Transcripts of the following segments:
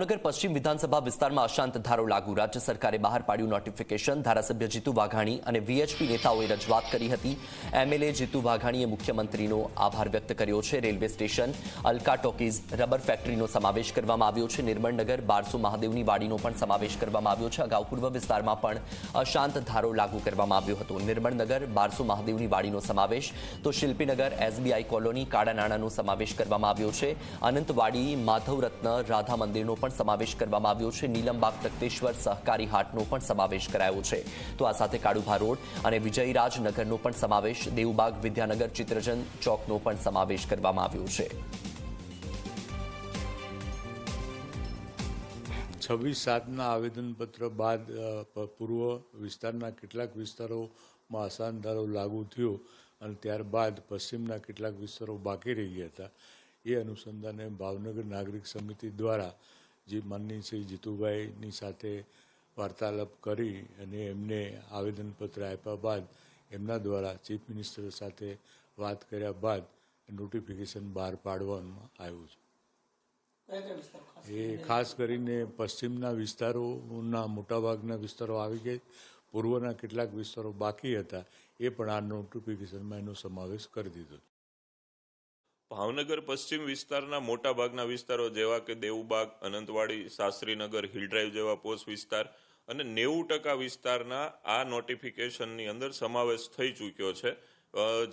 ભાવનગર પશ્ચિમ વિધાનસભા વિસ્તારમાં અશાંત ધારો લાગુ. રાજ્ય સરકારે બહાર પાડ્યું નોટિફિકેશન ધારાસભ્ય જીતુ વાઘાણી અને વીએચપી નેતાઓએ રજૂઆત કરી હતી. એમએલએ જીતુ વાઘાણીએ મુખ્યમંત્રીનો આભાર વ્યક્ત કર્યો છે. Railway station, Alka talkies, rubber ફેક્ટરીનો સમાવેશ કરવામાં આવ્યો છે. નિર્મળનગર બારસો મહાદેવની વાડીનો પણ સમાવેશ કરવામાં આવ્યો છે. અગાઉ પૂર્વ વિસ્તારમાં પણ અશાંત ધારો લાગુ કરવામાં આવ્યો હતો. નિર્મળનગર બારસો મહાદેવની વાડીનો સમાવેશ. તો શિલ્પીનગર એસબીઆઈ કોલોની, કાળા નાણાંનો સમાવેશ કરવામાં આવ્યો છે. અનંતવાડી માધવ રત્ન રાધા મંદિરનો પણ સમાવેશ કરવામાં આવ્યો છે. નીલમબાગ તખ્તેશ્વર સહકારી હાટનો પણ સમાવેશ કરાયો છે. તો આ સાથે કાળુભા રોડ અને વિજયરાજનગરનો પણ સમાવેશ, દેવબાગ વિદ્યાનગર ચિત્રજન ચોકનો પણ સમાવેશ કરવામાં આવ્યો છે. છવ્વીસ સાતના આવેદનપત્ર બાદ પૂર્વ વિસ્તારના કેટલાક વિસ્તારોમાં અસાનધારો લાગુ થયો અને ત્યારબાદ પશ્ચિમના કેટલાક વિસ્તારો બાકી રહી ગયા હતા. એ અનુસંધાને ભાવનગર નાગરિક સમિતિ દ્વારા જે માનનીય શ્રી જીતુભાઈની સાથે વાર્તાલાપ કરી અને એમને આવેદનપત્ર આપ્યા બાદ એમના દ્વારા ચીફ મિનિસ્ટર સાથે વાત કર્યા બાદ નોટિફિકેશન બહાર પાડવામાં આવ્યું છે. એ ખાસ કરીને પશ્ચિમના વિસ્તારોના મોટાભાગના વિસ્તારો આવી ગયા પૂર્વના કેટલાક વિસ્તારો બાકી હતા. એ પણ આ નોટિફિકેશનમાં એનો સમાવેશ કરી દીધો ભાવનગર પશ્ચિમ વિસ્તારના મોટા ભાગના વિસ્તારો જેવા કે દેવુબાગ અનંતવાડી શાસ્ત્રીનગર હિલ ડ્રાઈવ જેવા પોસ્ટ વિસ્તાર અને નેવું ટકા વિસ્તારના આ નોટિફિકેશનની અંદર સમાવેશ થઈ ચૂક્યો છે.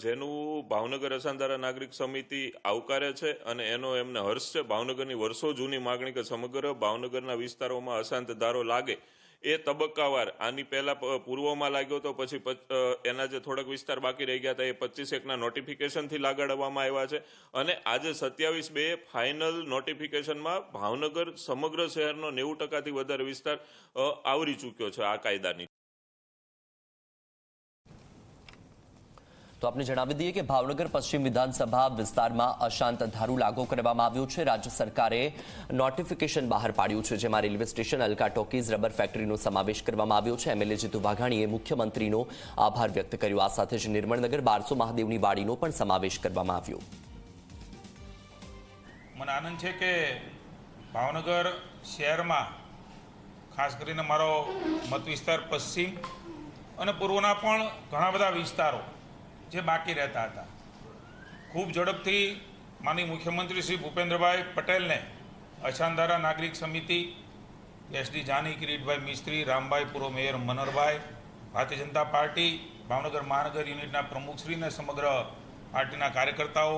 જેનું ભાવનગર અસાંધારા નાગરિક સમિતિ આવકારે છે અને એનો એમને હર્ષ છે. ભાવનગરની વર્ષો જૂની માગણી કે સમગ્ર ભાવનગરના વિસ્તારોમાં અશાંત ધારો લાગે એ તબક્કાવાર. આની પહેલા પૂર્વમાં લાગ્યો તો પછી એના જે થોડાક વિસ્તાર બાકી રહી ગયા હતા એ પચીસ એકના નોટિફિકેશનથી લાગાડવામાં આવ્યા છે. અને આજે સત્યાવીસ બે ફાઇનલ નોટિફિકેશનમાં ભાવનગર સમગ્ર શહેરનો નેવું ટકાથી વધારે વિસ્તાર આવરી ચૂક્યો છે આ કાયદાની. તો આપને જણાવી દઈએ કે ભાવનગર પશ્ચિમ વિધાનસભા વિસ્તારમાં અશાંત ધારું લાગુ કરવામાં આવ્યું છે. રાજ્ય સરકારે નોટિફિકેશન બહાર પાડ્યું છે, જેમાં railway station, Alka talkies, rubber ફેક્ટરીનો સમાવેશ કરવામાં આવ્યો છે. એમએલએ જીતુ વાઘાણીએ મુખ્યમંત્રીનો આભાર વ્યક્ત કર્યો. આ સાથે જ નિર્મળનગર બારસો મહાદેવની વાડીનો પણ સમાવેશ કરવામાં આવ્યો. મને આનંદ છે કે ભાવનગર શહેરમાં, ખાસ કરીને મારો મત વિસ્તાર પશ્ચિમ અને પૂર્વના પણ ઘણા બધા વિસ્તારો જે બાકી રહેતા હતા. ખૂબ ઝડપથી માની મુખ્યમંત્રી શ્રી ભૂપેન્દ્રભાઈ પટેલને અછાંધારા નાગરિક સમિતિ એસડી જાની, કિરીટભાઈ મિસ્ત્રી, રામભાઈ પૂર્વ મેયર મનોહરભાઈ ભારતીય જનતા પાર્ટી, ભાવનગર મહાનગર યુનિટના પ્રમુખશ્રીને સમગ્ર પાર્ટીના કાર્યકર્તાઓ,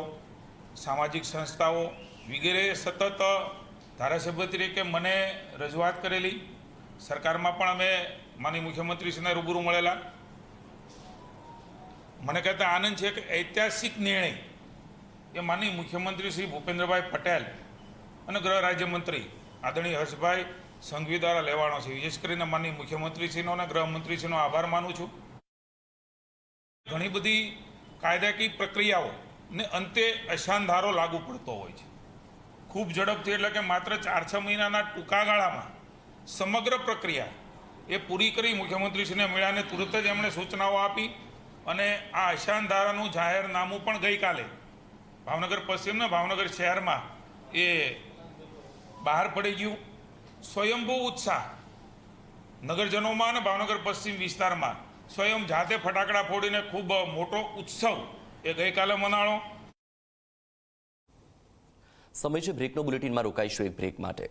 સામાજિક સંસ્થાઓ વગેરે સતત ધારાસભ્ય તરીકે મને રજૂઆત કરેલી. સરકારમાં પણ અમે માની મુખ્યમંત્રીશ્રીને રૂબરૂ મળેલા. મને કહેતા આનંદ છે કે ઐતિહાસિક નિર્ણય એ માની મુખ્યમંત્રી શ્રી ભૂપેન્દ્રભાઈ પટેલ અને ગૃહ રાજ્યમંત્રી આદરણીય હર્ષભાઈ સંઘવી દ્વારા લેવાનો છે. વિશેષ કરીને માની મુખ્યમંત્રીશ્રીનો અને ગૃહમંત્રીશ્રીનો આભાર માનું છું. ઘણી બધી કાયદાકીય પ્રક્રિયાઓ ને અંતે અશાનધારો લાગુ પડતો હોય છે. ખૂબ ઝડપથી એટલે કે માત્ર ચાર છ મહિનાના ટૂંકા ગાળામાં સમગ્ર પ્રક્રિયા એ પૂરી કરી મુખ્યમંત્રીશ્રીને મળ્યાને તુરત જ એમણે સૂચનાઓ આપી અને આ અશાનધારાનું જાહેરનામું પણ ગઈકાલે ભાવનગર પશ્ચિમના ભાવનગર શહેરમાં એ બહાર પડી ગયું. સ્વયંભૂ ઉત્સાહ નગરજનોમાં અને ભાવનગર પશ્ચિમ વિસ્તારમાં સ્વયં જાતે ફટાકડા ફોડીને ખૂબ મોટો ઉત્સવ એ ગઈકાલે મનાળો સમય છે બ્રેકનો બુલેટિનમાં રોકાઈશું એક બ્રેક માટે.